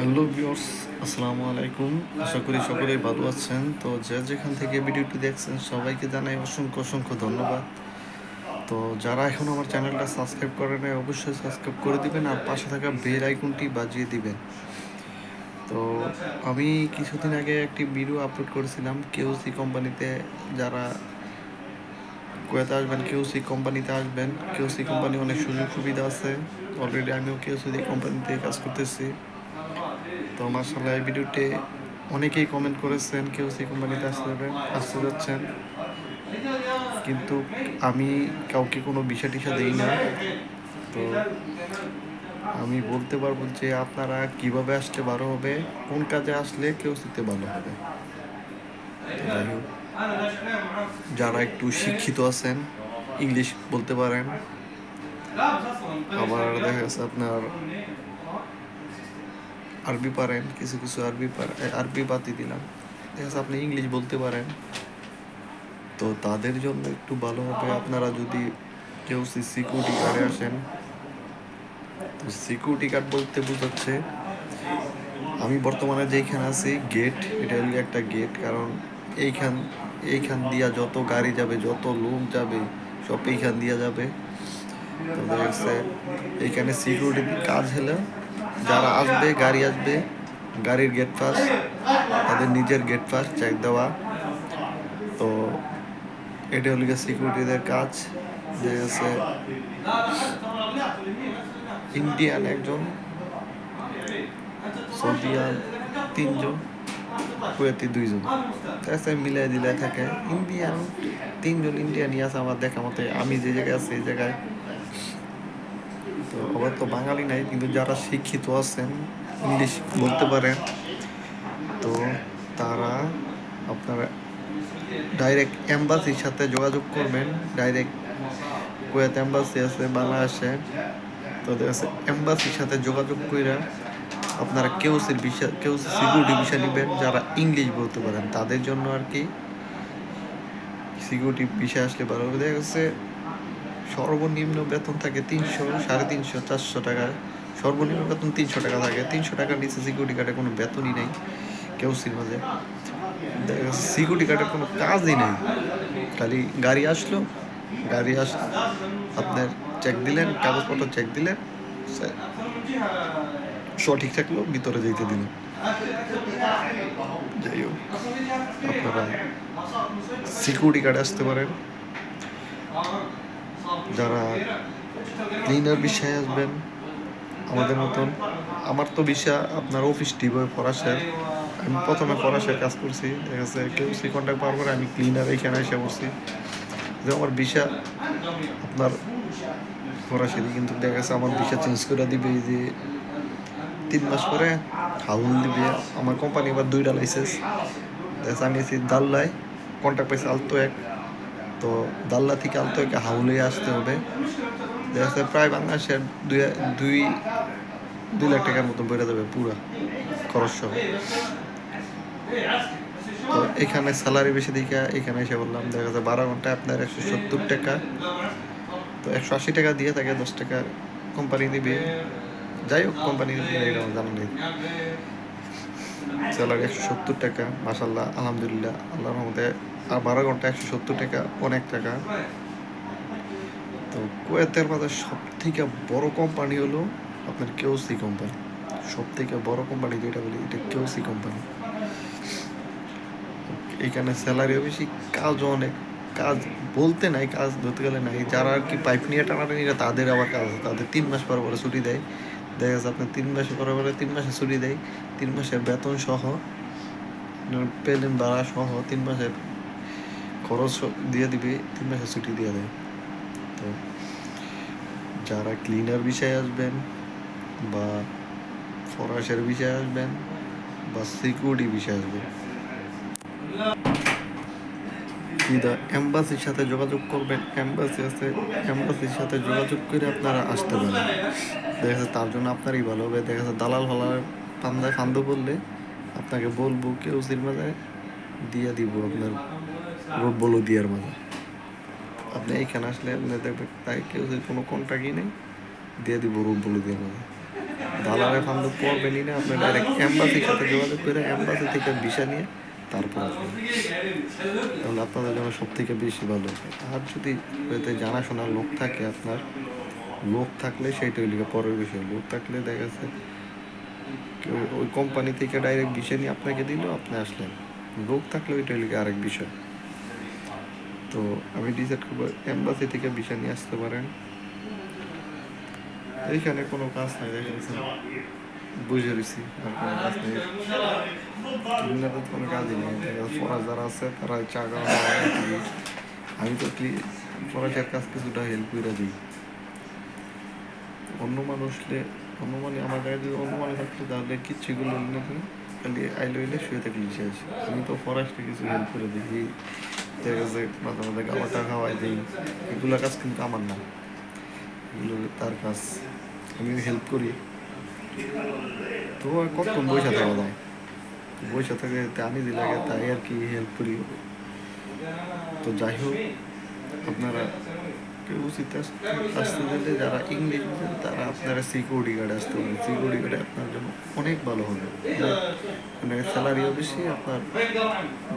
Hello viewers, আসসালামু আলাইকুম। আশা করি সকলেই ভালো আছেন। তো যে যেখান থেকে ভিডিওটি দেখছেন, সবাইকে জানাই অসংখ্য অসংখ্য ধন্যবাদ। তো যারা এখন আমার চ্যানেলটা সাবস্ক্রাইব করে নেয় অবশ্যই সাবস্ক্রাইব করে দিবেন আর পাশে থাকা বেল আইকনটি বাজিয়ে দিবেন। তো আমি কিছুদিন আগে একটি ভিডিও আপলোড করেছিলাম কেউসি কোম্পানিতে। যারা কুয়েতে আসবেন কেউসি কোম্পানিতে আসবেন। কেউসি কোম্পানি অনেক সুযোগ সুবিধা আছে। অলরেডি আমিও কেউসি কোম্পানিতে কাজ করতেছি। তো মার্শাল্লাহ এই ভিডিওতে অনেকেই কমেন্ট করেছেন, কেউ সেই কোম্পানিতে আসতে যাবেন, আসতে যাচ্ছেন। কিন্তু আমি কাউকে কোনো বিষয় টিসা দিই না। তো আমি বলতে পারব যে আপনারা কীভাবে আসলে ভালো হবে, কোন কাজে আসলে কেউ শিখতে ভালো হবে। যারা একটু শিক্ষিত আছেন, ইংলিশ বলতে পারেন, আবার দেখা যাচ্ছে আপনার আরবি পারেন, কিছু কিছু আরবি আরবি বাতি দিলাম। ঠিক আছে, আপনি ইংলিশ বলতে পারেন। তো তাদের জন্য একটু ভালো হবে। আপনারা যদি কেউ সিকিউরিটি গার্ডে আসেন, তো সিকিউরিটি গার্ড বলতে বোঝাচ্ছে, আমি বর্তমানে যেখানে আছি গেট এটা হলো একটা গেট কারণ এইখান এইখান দিয়া যত গাড়ি যাবে, যত লোক যাবে, সব এইখান দিয়া যাবে। তো দেখা এইখানে সিকিউরিটি কাজ হলে যারা আসবে, গাড়ি আসবে, গাড়ির গেট পাস তাদের নিজের গেট পাস চেক দেওয়া। তো এটা হলো সিকিউরিটিদের কাজ, যে আছে ইন্ডিয়ান একজন সৌদিয়ান তিনজন, কুয়েতি দুইজন। আছে মিলাই দিলাই থাকে। ইন্ডিয়ান তিনজন ইন্ডিয়ানই আছে আমার দেখা মতে। আমি যে জায়গায় আছি এই জায়গায় তো আবার তো বাঙালি নাই, কিন্তু যারা শিক্ষিত আছেন, ইংলিশ বলতে পারেন, তো তারা আপনারা ডাইরেক্ট এম্বাসির সাথে যোগাযোগ করবেন ডাইরেক্ট কুয়েত এম্বাসি আছে, বাংলাদেশে, তো যাচ্ছে এম্বাসির সাথে যোগাযোগ করে আপনারা কেউসির বিষয় কেউ সিকিউরিটি বিষয় নেবেন যারা ইংলিশ বলতে পারেন, তাদের জন্য আর কি সিকিউরিটি বিষয় আসলে ভালো দেখা যাচ্ছে সর্বনিম্ন বেতন থাকে তিনশো, সাড়ে তিনশো, চারশো টাকা। সর্বনিম্ন বেতন তিনশো টাকা থাকে। তিনশো টাকার নিচে সিকিউরিটি গার্ডে কোনো বেতনই নেই, কেউ মাঝে সিকিউরিটি গার্ডের কোনো কাজই নেই। খালি গাড়ি আসলো, গাড়ি আস, আপনার চেক দিলেন, কাগজপত্র চেক দিলেন সঠিক থাকল, ভিতরে যেতে দিলেন। যাই হোক, আপনারা সিকিউরিটি গার্ডে আসতে পারেন। যারা ক্লিনার বিষয়ে আসবেন, আমাদের মতন। আমার তো বিষয়, আপনার অফিস টিভি ফরাসের আমি প্রথমে ফরাসের কাজ করছি। দেখা যাচ্ছে কেউ সি কন্ট্যাক্ট পাওয়ার পরে আমি ক্লিনার এখানে এসে বসছি যে আমার বিষয়, আপনার ফরাসেরই কিন্তু দেখা গেছে আমার বিষয় চেঞ্জ করে দিবে যে তিন মাস পরে হাউল দিবে। আমার কোম্পানি এবার দুইটা লাইসেন্স যাচ্ছে আমি আছি দাল্লায় কন্ট্যাক্ট পাইছি আলতো এক। তো দাল্লা থেকে আলতো একে হাউলে আসতে হবে। দেখা প্রায় বাংলাদেশের দুই দুই দুই লাখ টাকার মতো বেড়ে যাবে পুরো খরচ সহ। তো এখানে স্যালারি বেশি দিকে এখানে এসে বললাম, দেখা যাচ্ছে বারো ঘন্টায় আপনার একশো সত্তর টাকা। তো একশো আশি টাকা দিয়ে থাকে দশ টাকা কোম্পানি দিবে। যাই হোক কোম্পানি জানা নেই। স্যালারি একশো সত্তর টাকা মাসাল্লাহ আলহামদুলিল্লাহ, আল্লাহর আর বারো ঘণ্টা একশো সত্তর টাকা, অনেক টাকা। তো কুয়েতের মাঝে সব থেকে বড় কোম্পানি হলো আপনার কেওসি কোম্পানি সব থেকে বড় কোম্পানি যেটা বলি, এটা কেওসি কোম্পানি এখানে স্যালারিও বেশি কাজও অনেক। কাজ বলতে নাই, কাজ ধরতে গেলে নাই। যারা আর কি পাইপ নিয়ে টানাটানি করে, তাদের আবার কাজ আছে। তাদের তিন মাস পর পরে ছুটি দেয়। দেখা যাচ্ছে আপনার তিন মাসে পরে পরে তিন মাসে ছুটি দেয়, তিন মাসের বেতন সহ পেলেন ভাড়া সহ তিন মাসের খরচ দিয়ে দিবে, তিন মাসের ছুটি দিয়ে দেয়। তো যারা ক্লিনার বিষয়ে আসবেন বা ফরাসের বিষয়ে আসবেন বা সিকিউরিটি বিষয়ে আসবেন। সিধা অ্যাম্বাসির সাথে যোগাযোগ করবেন। অ্যাম্বাসি আছে, এম্বাসির সাথে যোগাযোগ করে আপনারা আসতে পারেন। দেখা যাচ্ছে তার জন্য আপনারই ভালো হবে। দেখা যাচ্ছে দালাল ফালার ফান্দায় ফান্দ করলে আপনাকে বলব, কেউ সির মাঝে দিয়ে দিব আপনার বলো দিয়ার মাঝে। আপনি এইখানে আসলে আপনি দেখবেন তাই কেউ কোনো কন্ট্রাক্টই নেই, দিয়ে দিব রোড বলো দিয়ার মাঝে। দালালের ফান্দ পড়বেনই না, আপনি ডাইরেক্ট এম্বাসির সাথে যোগাযোগ করে এম্বাসি থেকে ভিসা নিয়ে তারপর তাহলে আপনাদের জন্য সব থেকে বেশি ভালো। আর যদি এতে জানাশোনা লোক থাকে আপনার, লোক থাকলে সেইটা লিখে পরের বিষয়। লোক থাকলে দেখা যাচ্ছে কেউ ওই কোম্পানি থেকে ডাইরেক্ট বিষয় নিয়ে আপনাকে দিল, আপনি আসলেন। লোক থাকলে ওইটা লিখে আরেক বিষয়। তো আমি ডিসাইড করব এম্বাসি থেকে বিষয় নিয়ে আসতে পারেন। এইখানে কোনো কাজ নাই দেখা যাচ্ছে বুঝে রয়েছি আর কোনো কাজ নেই। ক্লিনার তো কোনো কাজই নেই। ফরাজ যারা আছে, তারা চা খাওয়া আমি তো ফরাজের কাজ কিছুটা হেল্প করে দিই। অন্য মানুষলে অন্য মানে আমার গায়ে যদি অন্য মানুষ থাকতো, তাহলে কিচ্ছুগুলো খালি আইলে হইলে শুয়ে থাকলে শেষ। আমি তো ফরেস্টে কিছু হেল্প করে দিই। দেখা যাচ্ছে মাঝে মাঝে গাওয়াটা খাওয়াই দিই। এগুলো কাজ কিন্তু আমার না। এগুলো তার কাজ। আমি হেল্প করি। তো কতক্ষণ বসে থাকা যায় বসে থেকে আনি দিলে আগে তাই আর কি হেল্প করি। তো যাই হোক, আপনারা উচিত আস- আসতে গেলে যারা ইংলিশ বোঝেন, তারা আপনারা সিকিউরিটি গার্ডে আসতে পারেন। সিকিউরিটি গার্ডে আপনার জন্য অনেক ভালো হবে। মানে স্যালারিও বেশি, আপনার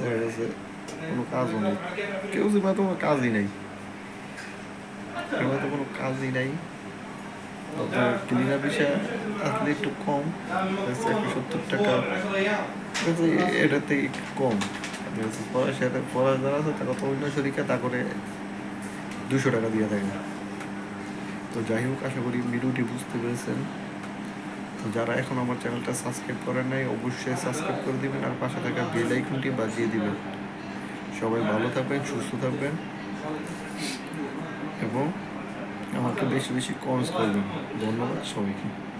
দেখা গেছে কোনো কাজও নেই। কেউ যে তো কোনো কাজই নেই। কেউ তো কোনো কাজই নাই। আপনার ক্লিনার বিষয় আসলে একটু কম একশো সত্তর টাকা। আছে, একটু কম। সাথে পড়া যারা আছে তারা তো অন্য শরীরকে তা করে দুশো টাকা দিয়ে থাকে তো যাই হোক আশা করি ভিডিওটি বুঝতে পেরেছেন। তো যারা এখন আমার চ্যানেলটা সাবস্ক্রাইব করেন নাই অবশ্যই সাবস্ক্রাইব করে দিবেন আর পাশে থাকা বেল আইকনটি বাজিয়ে দিবেন। সবাই ভালো থাকবেন সুস্থ থাকবেন এবং আমাকে বেশি বেশি কমেন্টস করবেন। ধন্যবাদ সবাইকে।